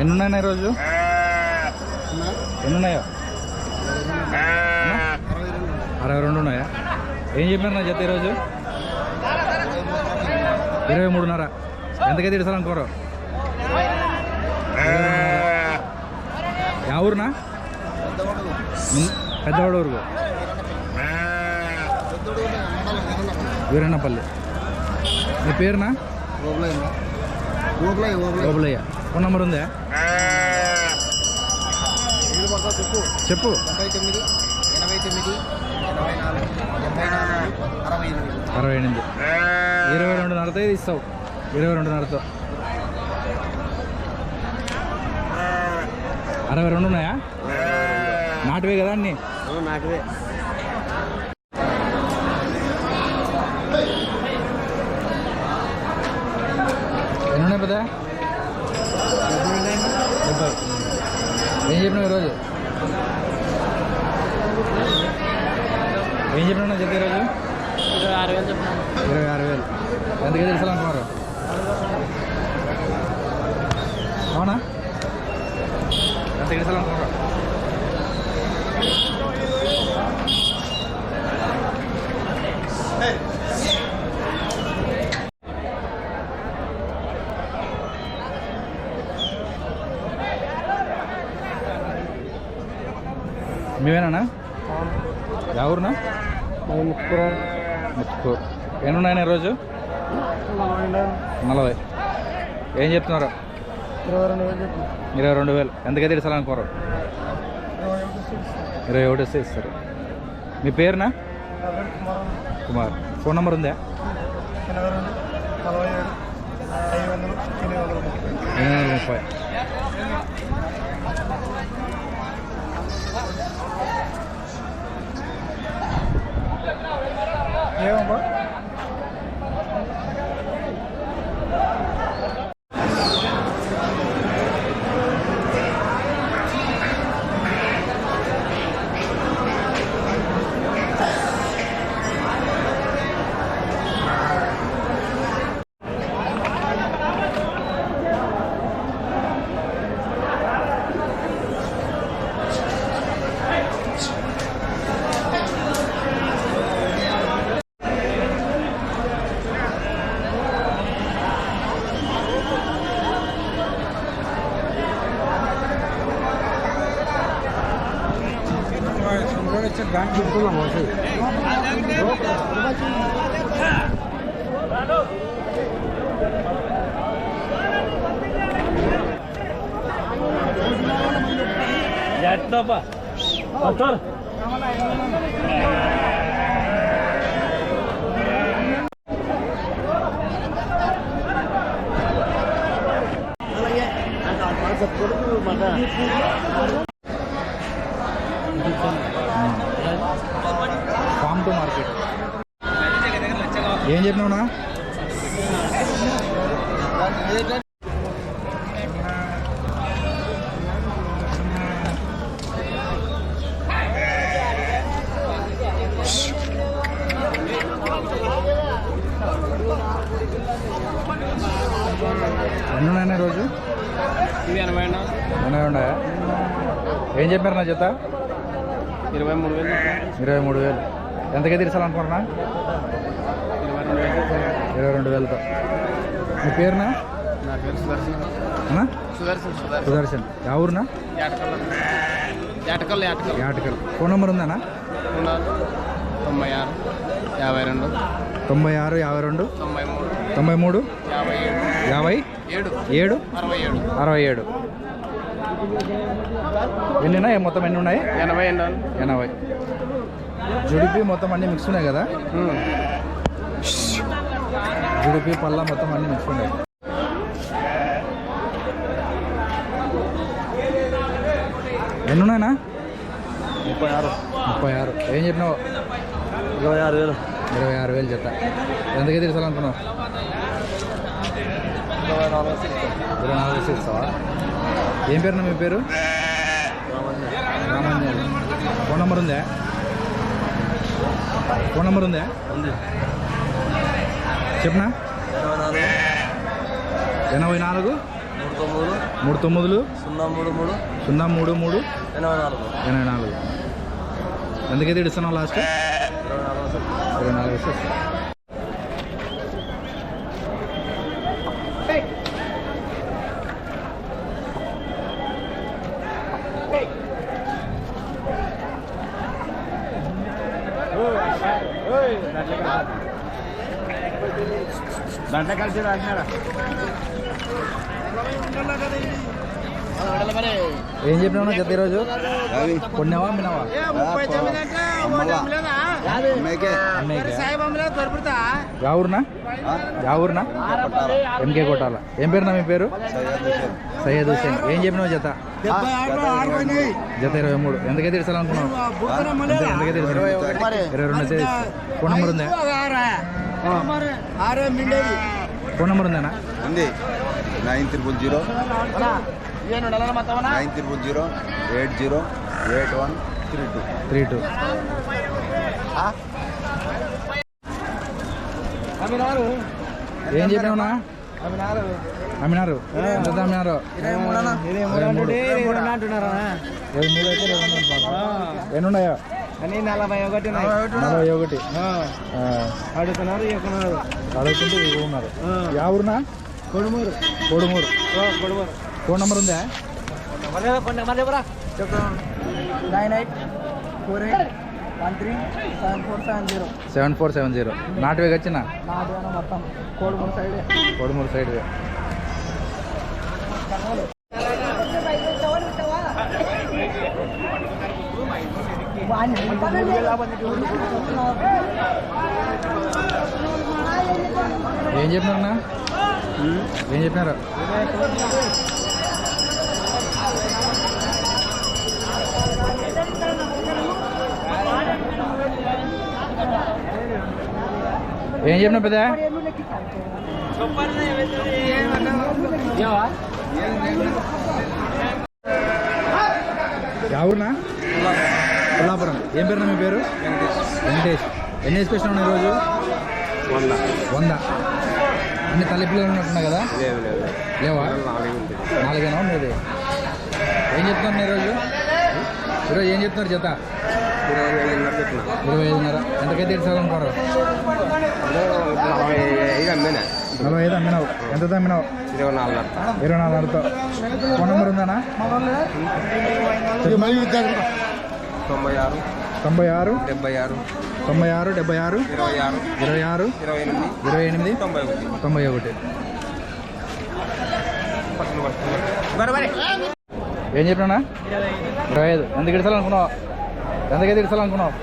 ఎన్ని ఉన్నాయి ఈరోజు? ఎన్ని ఉన్నాయో అరవై రెండు ఉన్నాయా? ఏం చెప్పారు నా జత ఈరోజు? ఇరవై మూడున్నర. ఎంతకైతే ఇడసాలనుకోరు యా ఊరునా? పెద్దవాడు పెద్దవాడ వీరన్నపల్లి మీ పేరునా? ఓబులయ్య ఫోన్ నెంబర్ ఉందా? చెప్పు. డెబ్బై తొమ్మిది ఎనభై తొమ్మిది ఎనభై అరవై ఎనిమిది. అరవై ఎనిమిది ఇరవై రెండు ఇది ఇస్తావు. ఇరవై రెండు రెండున్నరతో అరవై రెండు ఉన్నాయా? నాటువే కదా అన్నీ? నాటువే డెబ్బై ఏం చెప్పినావు ఈరోజు? ఏం చెప్పినా చెప్పి ఈరోజు? ఇరవై ఆరు వేలు చెప్పినాను ఇరవై ఆరు వేలు. ఎంతకే తెలుసాలనుకున్నారు అవునా? ఎంతకి తెలుసాలనుకున్నారు మీవేనా ఎవరునా ముక్కు ఎన్ని ఉన్నాయి ఈరోజు నలభై. ఏం చెప్తున్నారు? ఇరవై రెండు వేలు చెప్పిన ఇరవై రెండు వేలు. ఎంతకైతే ఇస్తారనుకోరు ఇరవై ఒకటి వస్తే ఇస్తారు మీ పేరునా? కుమార్. ఫోన్ నెంబర్ ఉందా? ఎనభై రెండు నలభై ఏడు ఐదు వందలు ఎనిమిది వందలు ఎనిమిది వందల ముప్పై టు మార్కెట్. ఏం చెప్పినావునా ఎన్ని ఉన్నాయన్నా రోజు ఎనభై ఉన్నాయా? ఏం చెప్పారు నా జత? ఇరవై మూడు వేలు. ఇరవై మూడు వేలు. ఎంతకే తీర్చాలనుకుంటున్నా? ఇరవై రెండు వేలు ఇరవై రెండు వేలతో. మీ పేరునా? నా పేరు సుదర్శన్. యా ఊరునా? యాటకల్. ఫోన్ నెంబర్ ఉందానా తొంభై ఆరు యాభై రెండు. తొంభై ఆరు యాభై రెండు. తొంభై మూడు. తొంభై మూడు? యాభై? ఏడు. యాభై ఏడు? అరవై ఏడు. అరవై ఏడు. ఎన్ని ఉన్నాయి మొత్తం ఎన్ని ఉన్నాయి? ఎనభై ఎనభై. జుడిపి మొత్తం అన్నీ మిక్స్ ఉన్నాయి కదా? జుడిపి పళ్ళ మొత్తం అన్నీ మిక్స్ ఉన్నాయి. ఎన్ని ఉన్నాయన్నా ముప్పై ఆరు. ముప్పై ఆరు. ఏం చెప్పినావు? ఇరవై ఆరు వేలు. ఇరవై ఆరు వేలు చెత్త ఎంతకే తీర్చాలనుకున్నావు ఇరవై నాలుగు ఇరవై నాలుగు వేసి ఇస్తావా ఏం పేరునా మీ పేరు? రామంజన్ ఫోన్ నెంబర్ ఉందా? ఫోన్ నెంబర్ ఉందా? ఉంది. చెప్పనా? ఎనభై నాలుగు. మూడు తొమ్మిది మూడు తొమ్మిదిలు సున్నా మూడు మూడు. సున్నా మూడు మూడు. ఎనభై నాలుగు. ఎనభై నాలుగు. ఎందుకైతే ఇస్తున్నావు లాస్ట్? ఇరవై నాలుగు. ఇరవై దాంట్లో కలిసి రాసినారా? ఏం చెప్పినావు జత ఈరోజు? కొన్నావా మినావా దొరుకుతా? యా ఊరునా? యా ఊరునా? ఎంకే కొట్టాల? ఏం పేరునా మీ పేరు? సయ్యద్ హుసేన్ ఏం చెప్పినావు జత? జత ఇరవై మూడు. ఎంతకైతే ఇడిచాలనుకున్నావు ఎంతకైతే ఇరవై రెండు అయితే ఫోన్ నెంబర్ ఉందా? ఫోన్ నెంబర్ ఉందేనా? ఉంది. Nine triple zero. Nine triple zero eight zero eight one three two. Three two. ఏం చెప్పినావునా? అమ్మినారు ఎంత అమ్మినారు ఇరవై మూడు అయితే. ఎన్ని ఉన్నాయో అని నలభై ఒకటి నలభై ఒకటి అడుగుతున్నారు ఎక్కున్నారు అడుగుతుంటే ఉన్నారు యా ఊరునా? కొడుమూరు. కోడుమూరు. కొడుమూరు. ఫోన్ నెంబర్ ఉందా? Nine eight four eight one three seven four seven zero. Seven four seven zero. నాటువేగా వచ్చిన మొత్తం కోడుమూరు సైడ్. కోడుమూరు సైడ్ ఏం చెప్పినారన్నా? ఏం చెప్పినారు? ఏం చెప్పినా పెద్ద? ఎవరునా కొల్లాపురం. ఏం పేరునా మీ పేరు? వెంకటేష్. ఎన్ని వేసి పెట్టినావు ఈరోజు? వంద. వంద. అన్ని తల్లి పిల్లలు ఉన్నట్టున్నాయి కదా? లేవా? నాలుగేనా? మీది ఏం చెప్తున్నారు ఈరోజు? ఈరోజు ఏం చెప్తున్నారు జత? ఇరవై ఐదున్నర. ఎంతకైతే నలభై ఐదు అమ్మేనా నలభై ఐదు అమ్మినావు. ఎంత అమ్మినావు? ఇరవై నాలుగున్నర ఇరవై నాలుగున్నరతో ఫోన్ నెంబర్ ఉందానా తొంభై ఆరు. తొంభై ఆరు. డెబ్బై ఆరు. తొంభై ఆరు డెబ్బై ఆరు. ఇరవై ఆరు. ఇరవై ఆరు. ఇరవై ఎనిమిది. ఇరవై ఎనిమిది. తొంభై ఒకటి. తొంభై ఒకటి. ఏం చెప్పినా ఇరవై ఐదు. ఎందుకు ఇడసాలనుకున్నావు ఎంతకైతే ఇడసాలనుకున్నావు